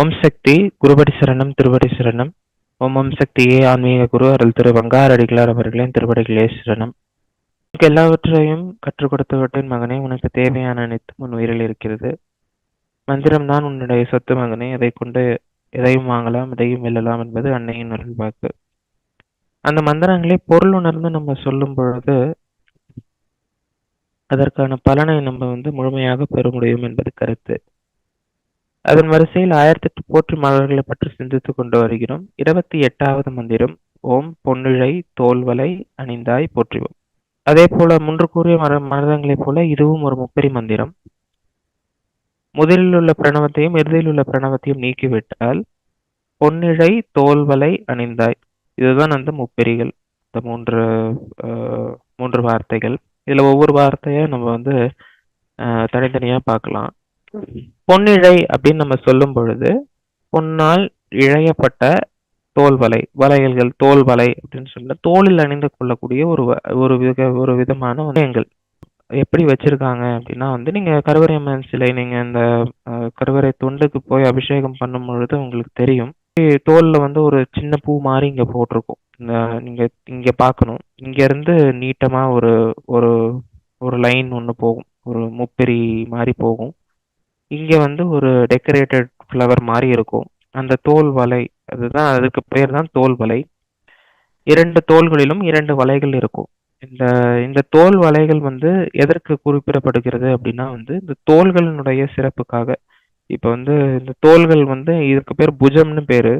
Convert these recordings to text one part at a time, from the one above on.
ஓம் சக்தி குருபடி சரணம் திருபடி சரணம். ஓம் ஓம் சக்தியே ஆன்மீக குரு அருள் திரு வங்காரடிகளார் அவர்களின் திருபடிகளே சரணம். உனக்கு எல்லாவற்றையும் கற்றுக் கொடுத்தவற்றின் மகனே உனக்கு தேவையான அனைத்தும் உன் உயிரில் இருக்கிறது. மந்திரம்தான் உன்னுடைய சொத்து மகனே அதை கொண்டு எதையும் வாங்கலாம் எதையும் வெல்லலாம் என்பது அன்னையின் அருள் வாக்கு அந்த மந்திரங்களை பொருள் உணர்ந்து நம்ம சொல்லும் பொழுது அதற்கான பலனை நம்ம வந்து முழுமையாக பெற முடியும் என்பது கருத்து. அதன் வரிசையில் ஆயிரத்தி எட்டு போற்று மலர்களை பற்றி சிந்தித்துக் கொண்டு வருகிறோம். இருபத்தி எட்டாவது மந்திரம் ஓம் பொன்னிழை தோல்வலை அணிந்தாய் போற்றுவோம். அதே போல முன்று கூறிய மர மரதங்களைப் போல இதுவும் ஒரு முப்பெரி மந்திரம். முதலில் உள்ள பிரணவத்தையும் இறுதியில் உள்ள பிரணவத்தையும் நீக்கிவிட்டால் பொன்னிழை தோல்வலை அணிந்தாய். இதுதான் அந்த முப்பெரிகள் இந்த மூன்று மூன்று வார்த்தைகள். இதுல ஒவ்வொரு வார்த்தையை நம்ம வந்து தனித்தனியா பார்க்கலாம். பொன்னிழை அப்படின்னு நம்ம சொல்லும் பொழுது பொன்னால் இழையப்பட்ட தோல் வலை வளையல்கள் தோல் வலை அப்படின்னு சொல்ல தோளில் அணிந்து கொள்ளக்கூடிய ஒரு ஒரு வித ஒரு விதமான வளையங்கள். எப்படி வச்சிருக்காங்க அப்படின்னா வந்து நீங்க கருவறை அம்மன் சிலை நீங்க இந்த கருவறை தொண்டுக்கு போய் அபிஷேகம் பண்ணும் பொழுது உங்களுக்கு தெரியும். தோல்ல வந்து ஒரு சின்ன பூ மாதிரி இங்க போட்டிருக்கும். இந்த நீங்க இங்க பார்க்கணும். இங்க இருந்து நீட்டமா ஒரு ஒரு ஒரு லைன் ஒன்று போகும். ஒரு முப்பெரி மாதிரி போகும். இங்க வந்து ஒரு டெக்கரேட்டட் ஃப்ளவர் மாதிரி இருக்கும். அந்த தோல் வலை அதுதான் அதுக்கு பேர் தான் தோல் வலை. இரண்டு தோள்களிலும் இரண்டு வலைகள் இருக்கும். இந்த இந்த தோல் வலைகள் வந்து எதற்கு குறிப்பிடப்படுகிறது அப்படின்னா வந்து இந்த தோள்களினுடைய சிறப்புக்காக. இப்ப வந்து இந்த தோள்கள் வந்து இதுக்கு பேர் புஜம்னு பேரு.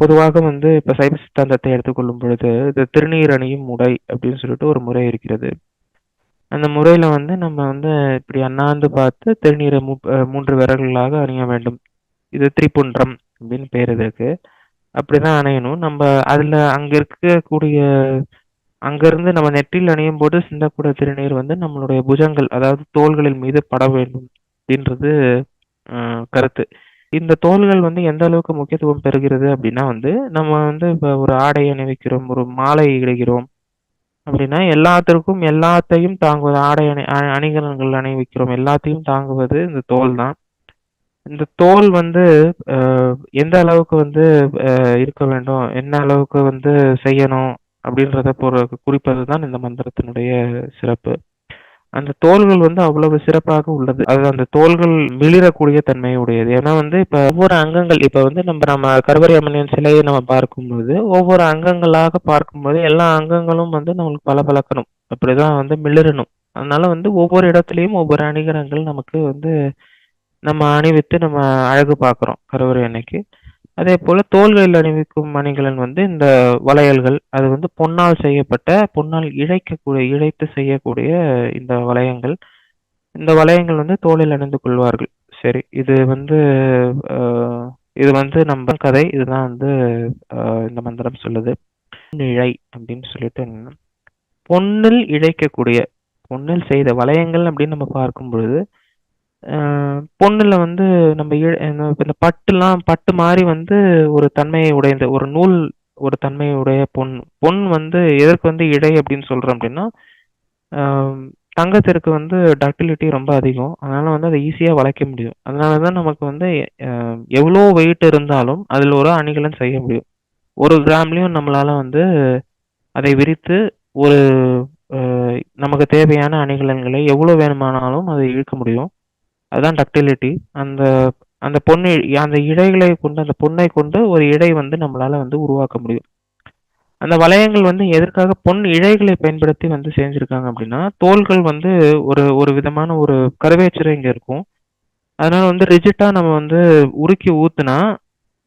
பொதுவாக வந்து இப்ப சைவ சித்தாந்தத்தை எடுத்துக்கொள்ளும் பொழுது இந்த திருநீர் அணியும் உடை அப்படின்னு சொல்லிட்டு ஒரு முறை இருக்கிறது. அந்த முறையில வந்து நம்ம வந்து இப்படி அண்ணாந்து பார்த்து திருநீரை மூ மூன்று விரல்களாக அணிய வேண்டும். இது திரிபுன்றம் அப்படின்னு பேர் இதற்கு அப்படிதான் அணையணும். நம்ம அதுல அங்க இருக்கக்கூடிய அங்கிருந்து நம்ம நெற்றில் அணியும் போது சிந்தக்கூடிய திருநீர் வந்து நம்மளுடைய புஜங்கள் அதாவது தோள்களின் மீது பட வேண்டும் அப்படின்றது கருத்து. இந்த தோள்கள் வந்து எந்த அளவுக்கு முக்கியத்துவம் பெறுகிறது அப்படின்னா வந்து நம்ம வந்து இப்போ ஒரு ஆடை அணிவிக்கிறோம் ஒரு மாலை இடுகிறோம் அப்படின்னா எல்லாத்திற்கும் எல்லாத்தையும் தாங்குவது ஆடை அணி அணிகலன்கள் அணிவிக்கிறோம் எல்லாத்தையும் தாங்குவது இந்த தோல் தான். இந்த தோல் வந்து எந்த அளவுக்கு வந்து இருக்க வேண்டும் என்ன அளவுக்கு வந்து செய்யணும் அப்படின்றத பொறு குறிப்பது தான் இந்த மந்திரத்தினுடைய சிறப்பு. அந்த தோள்கள் வந்து அவ்வளவு சிறப்பாக உள்ளது. அது அந்த தோள்கள் மிளிரக்கூடிய தன்மையுடையது. ஏன்னா வந்து இப்ப ஒவ்வொரு அங்கங்கள் இப்ப வந்து நம்ம நம்ம கருவறை அம்மனின் சிலையை நம்ம பார்க்கும்போது ஒவ்வொரு அங்கங்களாக பார்க்கும்போது எல்லா அங்கங்களும் வந்து நம்மளுக்கு பல பழக்கணும் அப்படிதான் வந்து மிளிரணும். அதனால வந்து ஒவ்வொரு இடத்துலயும் ஒவ்வொரு அணிகரங்கள் நமக்கு வந்து நம்ம அணிவித்து நம்ம அழகு பார்க்குறோம் கருவறை அன்னைக்கு. அதே போல தோள்களில் அணிவிக்கும் அணிகலன் வந்து இந்த வளையல்கள். அது வந்து பொன்னால் செய்யப்பட்ட பொன்னால் இழைக்கக்கூடிய இழைத்து செய்யக்கூடிய இந்த வளையங்கள். இந்த வளையங்கள் வந்து தோளில் அணிந்து கொள்வார்கள். சரி இது வந்து இது வந்து நம்ம கதை. இதுதான் வந்து இந்த மந்திரம் சொல்லுது. இழை அப்படின்னு சொல்லிட்டு பொன்னில் இழைக்கக்கூடிய பொன்னில் செய்த வளையங்கள் அப்படின்னு நம்ம பார்க்கும் பொழுது பொண்ணுல வந்து நம்ம இந்த பட்டுலாம் பட்டு மாதிரி வந்து ஒரு தன்மையை உடையது ஒரு நூல் ஒரு தன்மையை உடைய பொன் பொன் வந்து எதற்கு வந்து இடை அப்படின்னு சொல்றோம் அப்படின்னா தங்கத்திற்கு வந்து டக்டிலிட்டி ரொம்ப அதிகம். அதனால வந்து அதை ஈஸியாக வளைக்க முடியும். அதனால தான் நமக்கு வந்து எவ்வளோ வெயிட் இருந்தாலும் அதில் ஒரு அணிகலன் செய்ய முடியும். ஒரு கிராம்லேயும் நம்மளால வந்து அதை விரித்து ஒரு நமக்கு தேவையான அணிகலன்களை எவ்வளோ வேணுமானாலும் அதை இழுக்க முடியும். அதுதான் டக்டிலிட்டி அந்த அந்த பொண்ணு அந்த இழைகளை கொண்டு அந்த பொண்ணை கொண்டு ஒரு இடை வந்து நம்மளால வந்து உருவாக்க முடியும். அந்த வளையங்கள் வந்து எதற்காக பொன் இழைகளை பயன்படுத்தி வந்து செஞ்சுருக்காங்க அப்படின்னா தோள்கள் வந்து ஒரு ஒரு விதமான ஒரு கருவேச்சரை இங்கே இருக்கும். அதனால வந்து ரிஜிட்டாக நம்ம வந்து உருக்கி ஊத்துனா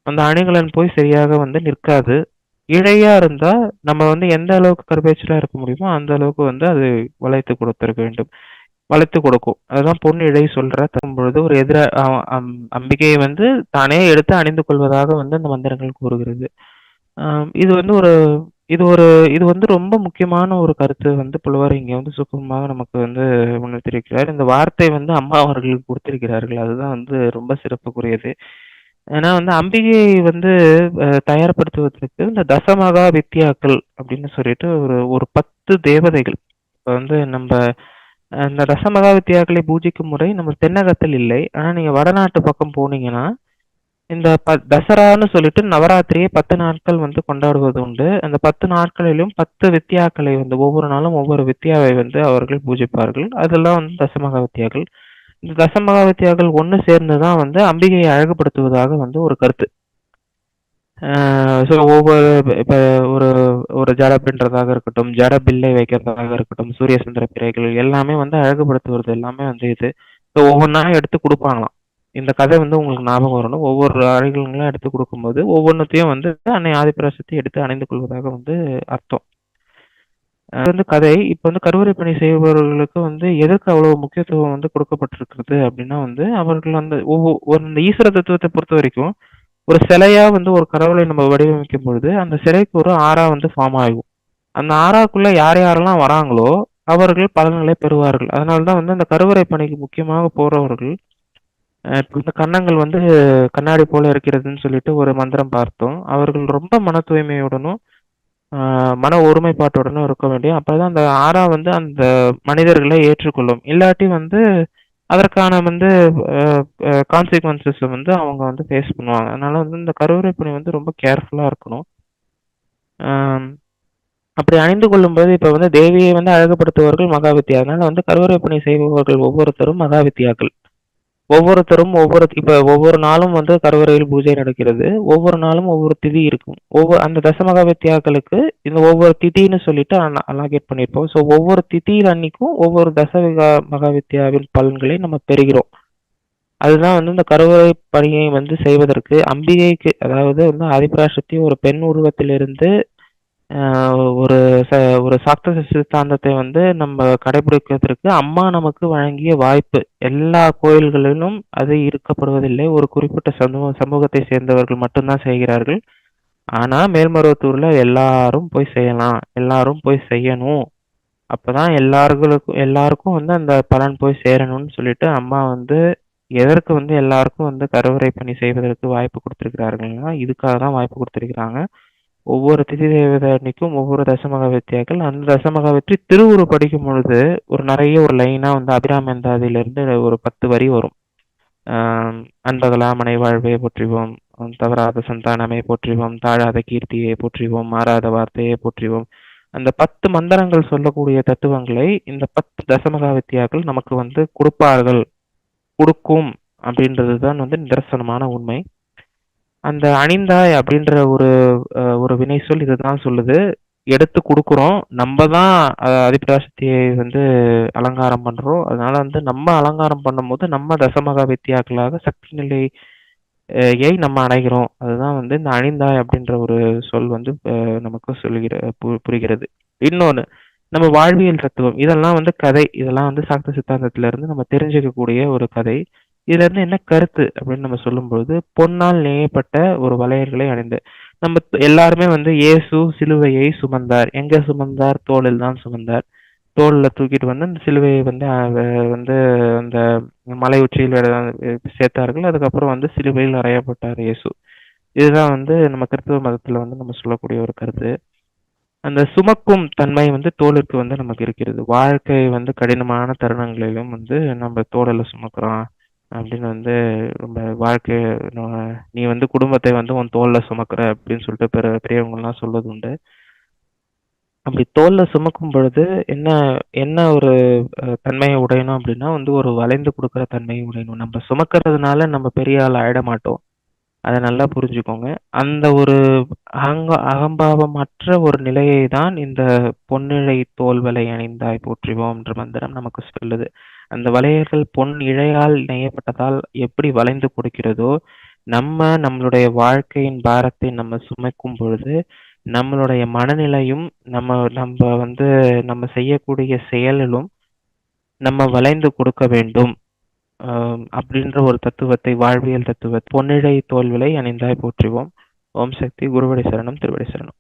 அந்த அணிகலன் போய் சரியாக வந்து நிற்காது. இழையாக இருந்தால் நம்ம வந்து எந்த அளவுக்கு கருவேச்சராக இருக்க முடியுமோ அந்த அளவுக்கு வந்து அது வளைத்து கொடுத்துருக்க வேண்டும். வளர்த்து கொடுக்கும். அதுதான் பொண்ணு இடை சொல்ற பொழுது ஒரு எதிர அம்பிகையை வந்து தானே எடுத்து அணிந்து கொள்வதாக வந்து அந்த மந்திரங்கள் கூறுகிறது. இது வந்து ஒரு இது ஒரு இது வந்து ரொம்ப முக்கியமான ஒரு கருத்து வந்து புலவர் இங்கே வந்து சுகமாக நமக்கு வந்து உணர்த்திருக்கிறார். இந்த வார்த்தை வந்து அம்மா அவர்களுக்கு கொடுத்திருக்கிறார்கள். அதுதான் வந்து ரொம்ப சிறப்புக்குரியது. ஏன்னா வந்து அம்பிகையை வந்து தயார்படுத்துவதற்கு இந்த தசமகா வித்தியாக்கள் அப்படின்னு சொல்லிட்டு ஒரு ஒரு பத்து தேவதைகள். இப்போ வந்து நம்ம இந்த தசமகா வித்யாக்களை பூஜிக்கும் முறை நம்ம தென்னகத்தில் இல்லை. ஆனால் நீங்கள் வடநாட்டு பக்கம் போனீங்கன்னா, இந்த ப தசரான்னு சொல்லிட்டு நவராத்திரியை பத்து நாட்கள் வந்து கொண்டாடுவது உண்டு. அந்த பத்து நாட்களிலும் பத்து வித்யாக்களை வந்து ஒவ்வொரு நாளும் ஒவ்வொரு வித்தியாவை வந்து அவர்கள் பூஜிப்பார்கள். அதெல்லாம் வந்து தசமகா வித்யாக்கள் இந்த தசமகா வித்யாக்கள் ஒன்று சேர்ந்து தான் வந்து அம்பிகையை அழகுபடுத்துவதாக வந்து ஒரு கருத்து. ஸோ ஒவ்வொரு இப்ப ஒரு ஒரு ஜட பின்றதாக இருக்கட்டும், ஜட பில்லை வைக்கிறதாக இருக்கட்டும், சூரிய சந்திர பிறைகள் எல்லாமே வந்து அழகுபடுத்துவது எல்லாமே வந்து இது. ஸோ ஒவ்வொன்னா எடுத்து கொடுப்பாங்களாம் இந்த கதை வந்து உங்களுக்கு ஞாபகம் வரணும். ஒவ்வொரு அறைகள்லாம் எடுத்து கொடுக்கும்போது ஒவ்வொன்னுத்தையும் வந்து அன்னை ஆதிபராசக்தி எடுத்து அணிந்து கொள்வதாக வந்து அர்த்தம். அது வந்து கதை. இப்ப வந்து கருவறை பணி செய்பவர்களுக்கு வந்து எதற்கு அவ்வளவு முக்கியத்துவம் வந்து கொடுக்கப்பட்டிருக்கிறது அப்படின்னா வந்து, அவர்கள் அந்த ஒவ்வொரு இந்த ஈஸ்வர தத்துவத்தை பொறுத்த வரைக்கும் ஒரு சிலையா வந்து ஒரு கடவுளை நம்ம வடிவமைக்கும் பொழுது, அந்த சிலைக்கு ஒரு ஆறா வந்து ஃபார்ம் ஆகும். அந்த ஆறாக்குள்ள யார் யாரெல்லாம் வராங்களோ, அவர்கள் பலன்களை பெறுவார்கள். அதனால்தான் வந்து அந்த கருவறை பணிக்கு முக்கியமாக போறவர்கள், இந்த கன்னங்கள் வந்து கண்ணாடி போல இருக்கிறதுன்னு சொல்லிட்டு ஒரு மந்திரம் பார்த்தோம். அவர்கள் ரொம்ப மன தூய்மையுடனும், மன ஒருமைப்பாட்டுடனும் இருக்க வேண்டும். அப்பதான் அந்த ஆறா வந்து அந்த மனிதர்களை ஏற்றுக்கொள்ளும். இல்லாட்டி வந்து அதற்கான வந்து அ வந்து அவங்க வந்து ஃபேஸ் பண்ணுவாங்க. அதனால வந்து இந்த கருவறை பணி வந்து ரொம்ப கேர்ஃபுல்லா இருக்கணும். அப்படி அணிந்து கொள்ளும்போது இப்போ வந்து தேவியை வந்து அழகுபடுத்துபவர்கள் மகாவித்யா. அதனால வந்து கருவறை பணி செய்பவர்கள் ஒவ்வொருத்தரும் மகாவித்யாக்கள். ஒவ்வொருத்தரும் ஒவ்வொரு இப்போ ஒவ்வொரு நாளும் வந்து கருவறையில் பூஜை நடக்கிறது. ஒவ்வொரு நாளும் ஒவ்வொரு திதி இருக்கும். ஒவ்வொரு அந்த தசமகா வித்யாக்களுக்கு இந்த ஒவ்வொரு திதின்னு சொல்லிட்டு அலாகேட் பண்ணியிருப்போம். ஸோ ஒவ்வொரு திதியில் அன்னைக்கும் ஒவ்வொரு தசவிகா மகாவித்யாவின் பலன்களை நம்ம பெறுகிறோம். அதுதான் வந்து இந்த கருவறை பணியை வந்து செய்வதற்கு அம்பிகைக்கு அதாவது வந்து ஆதிபராசக்தி ஒரு பெண் உருவத்திலிருந்து ஒரு ச ஒரு சாஸ்திர சித்தாந்தத்தை வந்து நம்ம கடைபிடிக்கிறதுக்கு அம்மா நமக்கு வழங்கிய வாய்ப்பு. எல்லா கோயில்களிலும் அது இருக்கப்படுவதில்லை. ஒரு குறிப்பிட்ட சமூக சமூகத்தை சேர்ந்தவர்கள் மட்டும்தான் செய்கிறார்கள். ஆனா மேல்மருவத்தூர்ல எல்லாரும் போய் செய்யலாம். எல்லாரும் போய் செய்யணும். அப்பதான் எல்லார்களுக்கும் எல்லாருக்கும் வந்து அந்த பலன் போய் சேரணும்னு சொல்லிட்டு அம்மா வந்து எதற்கு வந்து எல்லாருக்கும் வந்து கருவறை பணி செய்வதற்கு வாய்ப்பு கொடுத்துருக்கிறார்கள்னா இதுக்காக தான் வாய்ப்பு கொடுத்துருக்கிறாங்க ஒவ்வொரு திதி தேவதை அன்னைக்கும் ஒவ்வொரு தசமக வித்யாக்கள். அந்த தசமகா வெற்றி திருவுரு படிக்கும் பொழுது, ஒரு நிறைய ஒரு லைனா வந்து அபிராமந்தாதியிலிருந்து ஒரு 10 வரி வரும். ஆஹ் அன்பகலா மனை வாழ்வையை போற்றிவோம், தவறாத சந்தானமே போற்றிவோம், தாழாத கீர்த்தியை போற்றிவோம், மாறாத வார்த்தையே போற்றிவோம்." அந்த 10 மந்திரங்கள் சொல்லக்கூடிய தத்துவங்களை இந்த 10 தசமகா வித்தியாக்கள் நமக்கு வந்து கொடுப்பார்கள் கொடுக்கும் அப்படின்றது தான் வந்து நிதர்சனமான உண்மை. அந்த அணிந்தாய் அப்படின்ற ஒரு ஒரு வினை சொல் இதுதான் சொல்லுது. எடுத்து கொடுக்குறோம் நம்ம தான் அதிபிராசக்தியை வந்து அலங்காரம் பண்றோம். அதனால வந்து நம்ம அலங்காரம் பண்ணும்போது, நம்ம தசமகா வித்தியாக்களாக சக்தி நிலை நம்ம அடைகிறோம். அதுதான் வந்து இந்த அணிந்தாய் அப்படின்ற ஒரு சொல் வந்து நமக்கு சொல்லுகிற பு புரிகிறது. இன்னொன்று நம்ம வாழ்வியல் தத்துவம். இதெல்லாம் வந்து கதை. இதெல்லாம் வந்து சாக்த சித்தாந்தத்திலிருந்து நம்ம தெரிஞ்சுக்கக்கூடிய ஒரு கதை. இதுலருந்து என்ன கருத்து அப்படின்னு நம்ம சொல்லும்பொழுது, பொன்னால் நெய்யப்பட்ட ஒரு வளையல்களை அணிந்து நம்ம எல்லாருமே வந்து இயேசு சிலுவையை சுமந்தார். எங்க சுமந்தார்? தோளில் தான் சுமந்தார். தோள்ல தூக்கிட்டு வந்து அந்த சிலுவையை வந்து வந்து அந்த மலை உச்சியில் சேர்த்தார்கள். அதுக்கப்புறம் வந்து சிலுவையில் அறையப்பட்டார் இயேசு. இதுதான் வந்து நம்ம கிறிஸ்தவ மதத்துல வந்து நம்ம சொல்லக்கூடிய ஒரு கருத்து. அந்த சுமக்கும் தன்மை வந்து தோளுக்கு வந்து நமக்கு இருக்கிறது. வாழ்க்கை வந்து கடினமான தருணங்களிலும் வந்து நம்ம தோளில் சுமக்கிறோம். அப்படின்னு வந்து ரொம்ப வாழ்க்கை நீ வந்து குடும்பத்தை வந்து உன் தோள்ல சுமக்குற அப்படின்னு சொல்லிட்டு பெர பெரியவங்கலாம் சொல்வது உண்டு. அப்படி தோள்ல சுமக்கும் பொழுது என்ன என்ன ஒரு அ தன்மையை உடையணும் அப்படின்னா வந்து ஒரு வளைந்து கொடுக்குற தன்மையை உடையணும். நம்ம சுமக்கிறதுனால நம்ம பெரிய ஆள் ஆயிட மாட்டோம். அத நல்லா புரிஞ்சுக்கோங்க. அந்த ஒரு அகங்க அகம்பாவமற்ற ஒரு நிலையை தான் இந்த பொன்னிழை தோள்வளை அணிந்தாய் போற்றிவோம்ன்ற மந்திரம் நமக்கு சொல்லுது. அந்த வளையல்கள் பொன் இழையால் நெய்யப்பட்டதால் எப்படி வளைந்து கொடுக்கிறதோ, நம்ம நம்மளுடைய வாழ்க்கையின் பாரத்தை நம்ம சுமைக்கும் பொழுது, நம்மளுடைய மனநிலையும் நம்ம நம்ம வந்து நம்ம செய்யக்கூடிய செயலிலும் நம்ம வளைந்து கொடுக்க வேண்டும். அப்படின்ற ஒரு தத்துவத்தை வாழ்வியல் தத்துவ பொன்னிழை தோல்விலை அணிந்தாய் போற்றுவோம் ஓம் சக்தி குருவடி சரணம் திருவடி சரணம்.